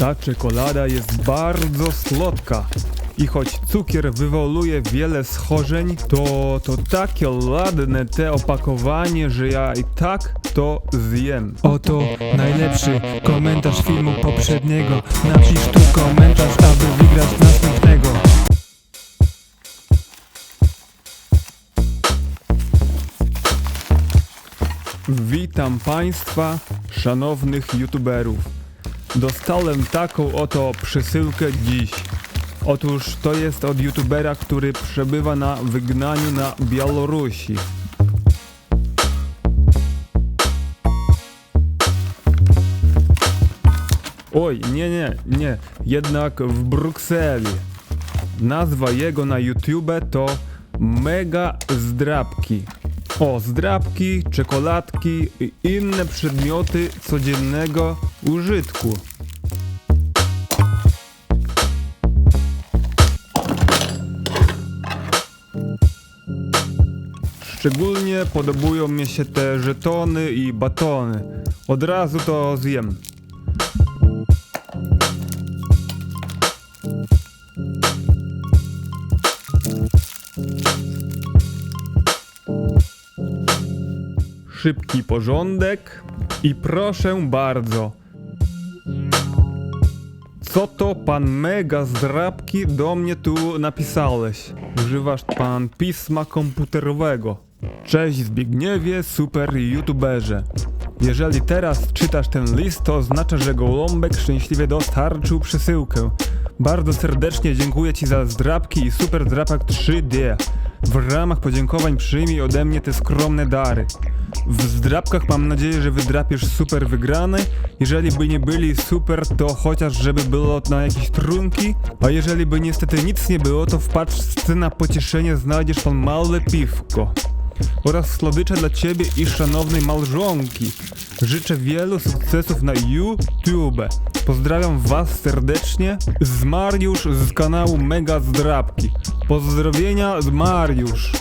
Ta czekolada jest bardzo słodka. I choć cukier wywołuje wiele schorzeń, to to takie ładne te opakowanie, że ja i tak to zjem. Oto najlepszy komentarz filmu poprzedniego. Napisz tu komentarz, aby wygrać następnego. Witam Państwa, szanownych youtuberów. Dostałem taką oto przesyłkę dziś. Otóż to jest od youtubera, który przebywa na wygnaniu na Białorusi. Oj, nie, nie, nie, jednak w Brukseli. Nazwa jego na YouTube to Mega Zdrabki. O, zdrabki, czekoladki i inne przedmioty codziennego użytku. Szczególnie podobają mi się te żetony i batony. Od razu to zjem. Szybki porządek i proszę bardzo. Co to pan mega zdrabki do mnie tu napisałeś? Używasz pan pisma komputerowego. Cześć Zbigniewie, super youtuberze. Jeżeli teraz czytasz ten list, to oznacza, że Gołąbek szczęśliwie dostarczył przesyłkę. Bardzo serdecznie dziękuję Ci za zdrabki i super zdrapak 3D. W ramach podziękowań przyjmij ode mnie te skromne dary. W zdrabkach mam nadzieję, że wydrapiesz super wygrane. Jeżeli by nie byli super, to chociaż żeby było na jakieś trunki. A jeżeli by niestety nic nie było, to wpatrz scena pocieszenia znajdziesz pan małe piwko oraz słodycze dla Ciebie i szanownej małżonki. Życzę wielu sukcesów na YouTube. Pozdrawiam Was serdecznie z Mariusz z kanału Mega Zdrabki. Pozdrowienia z Mariusz.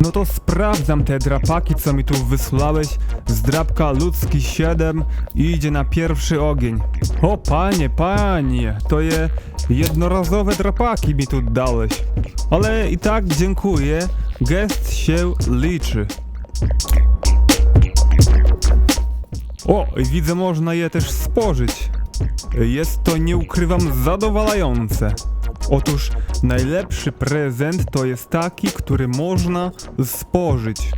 No to sprawdzam te drapaki, co mi tu wysłałeś. Zdrabka ludzki 7 idzie na pierwszy ogień. O panie, panie, to je jednorazowe drapaki mi tu dałeś. Ale i tak dziękuję, gest się liczy. O, i widzę, można je też spożyć. Jest to, nie ukrywam, zadowalające. Otóż najlepszy prezent to jest taki, który można spożyć.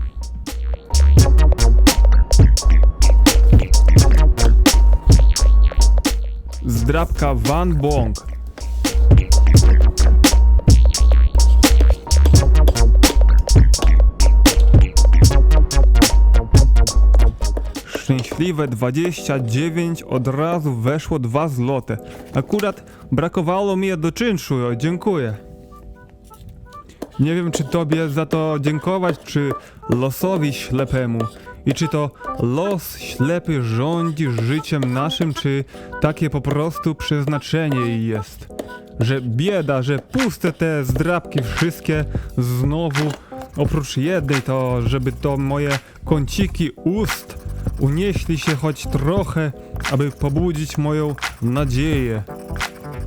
Zdrabka Van Bong. Szczęśliwe 29 od razu weszło 2 złote. Akurat brakowało mi do czynszu, dziękuję. Nie wiem, czy tobie za to dziękować, czy losowi ślepemu. I czy to los ślepy rządzi życiem naszym, czy takie po prostu przeznaczenie jest. Że bieda, że puste te zdrabki wszystkie znowu, oprócz jednej to, żeby to moje kąciki ust unieśli się choć trochę, aby pobudzić moją nadzieję,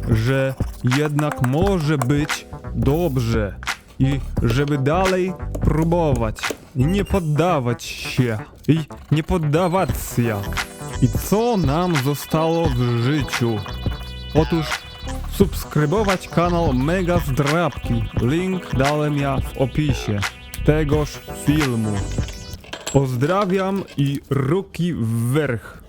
że jednak może być dobrze i żeby dalej próbować i nie poddawać się i nie poddawać się. I co nam zostało w życiu? Otóż subskrybować kanał Mega Zdrabki. Link dałem ja w opisie tegoż filmu. Pozdrawiam i ruki w werch.